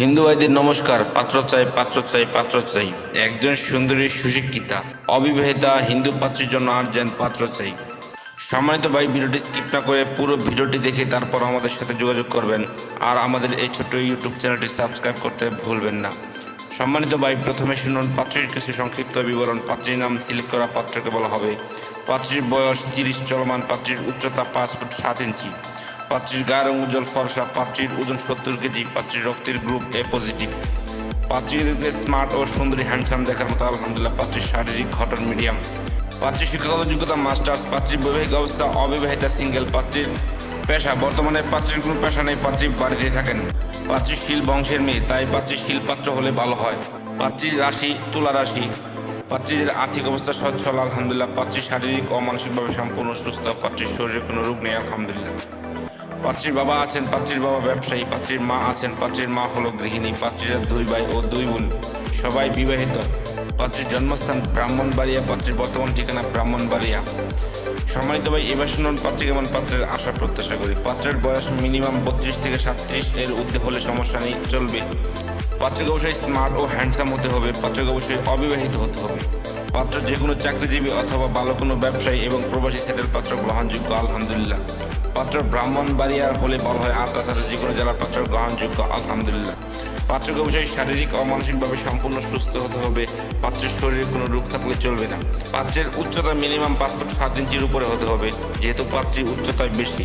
হিন্দু ভাইদের নমস্কার পাত্র চাই পাত্র চাই পাত্র চাই একজন সুন্দরী সুশিক্ষিতা, অবিবাহিতা হিন্দু পাত্রের জন্য আর্জেন পাত্র চাই সম্মানিত ভাই, ভিডিওটি স্কিপ না করে পুরো ভিডিওটি দেখে তারপর আমাদের সাথে যোগাযোগ করবেন। আর আমাদের এই ছোট্ট ইউটিউব চ্যানেলটি সাবস্ক্রাইব করতে ভুলবেন না। সম্মানিত ভাই, প্রথমে শুনুন পাত্রীর কিছু সংক্ষিপ্ত বিবরণ। পাত্রীর নাম সিলেক্ট করা পাত্রকে বলা হবে। পাত্রীর বয়স তিরিশ, চলমান পাত্রীর উচ্চতা পাঁচ ফুট সাত ইঞ্চি। পাত্রীর রং উজ্জ্বল ফর্সা পাত্রীর ওজন সত্তর কেজি, পাত্রীর রক্তের গ্রুপ এ পজিটিভ পাত্রীর স্মার্ট ও সুন্দরী হ্যান্ডসাম দেখার মতো আলহামদুলিল্লাহ পাত্রীর শারীরিক ঘটন মিডিয়াম পাত্রীর শিক্ষাগত যোগ্যতা মাস্টার্স পাত্রীর বৈবাহিক অবস্থা অবিবাহিতা সিঙ্গেল পাত্রীর পেশা, বর্তমানে পাত্রীর কোনো পেশা নেই, পাত্রী বাড়িতে থাকেন। পাত্রী শীল বংশের মেয়ে, তাই পাত্রী শীল পাত্র হলে ভালো হয়। পাত্রীর রাশি, তুলা রাশি। পাত্রীদের আর্থিক অবস্থা সচ্ছল, আলহামদুলিল্লাহ। পাত্রী শারীরিক ও মানসিকভাবে সম্পূর্ণ সুস্থ, পাত্রীর শরীরে কোনো রোগ নেই, আলহামদুলিল্লাহ। পাত্রীর বাবা আছেন, পাত্রীর বাবা ব্যবসায়ী, পাত্রীর মা আছেন, পাত্রীর মা হলো গৃহিণী, পাত্রীরা দুই ভাই ও দুই বোন, সবাই বিবাহিত। পাত্রীর জন্মস্থান ব্রাহ্মণবাড়িয়া, পাত্রীর বর্তমান ঠিকানা ব্রাহ্মণবাড়িয়া। সম্মানিত ভাই, এবার শুনুন পাত্রী কেমন, পাত্রের আশা প্রত্যাশা করি। পাত্রের বয়স মিনিমাম বত্রিশ থেকে সাতত্রিশ এর ঊর্ধ্বে হলে সমস্যা নেই, চলবে। পাত্রকে অবশ্যই স্মার্ট ও হ্যান্ডসাম হতে হবে, পাত্রকে অবশ্যই অবিবাহিত হতে হবে। পাত্র যে কোনো চাকরিজীবী অথবা ভালো কোনো ব্যবসায়ী এবং প্রবাসী সেটেল পাত্র গ্রহণযোগ্য, আলহামদুলিল্লাহ। পাত্র ব্রাহ্মণ বাড়িয়ার হলে বলা হয় আর তাছাড়া যে কোনো জেলার পাত্র গ্রহণযোগ্য, আলহামদুলিল্লাহ। পাত্রকে অবশ্যই শারীরিক ও মানসিকভাবে সম্পূর্ণ সুস্থ হতে হবে। পাত্রের শরীরে কোনো রোগ থাকলে চলবে না। পাত্রের উচ্চতা মিনিমাম পাঁচ ফুট সাত ইঞ্চির উপরে হতে হবে। যেহেতু পাত্রী উচ্চতায় বেশি।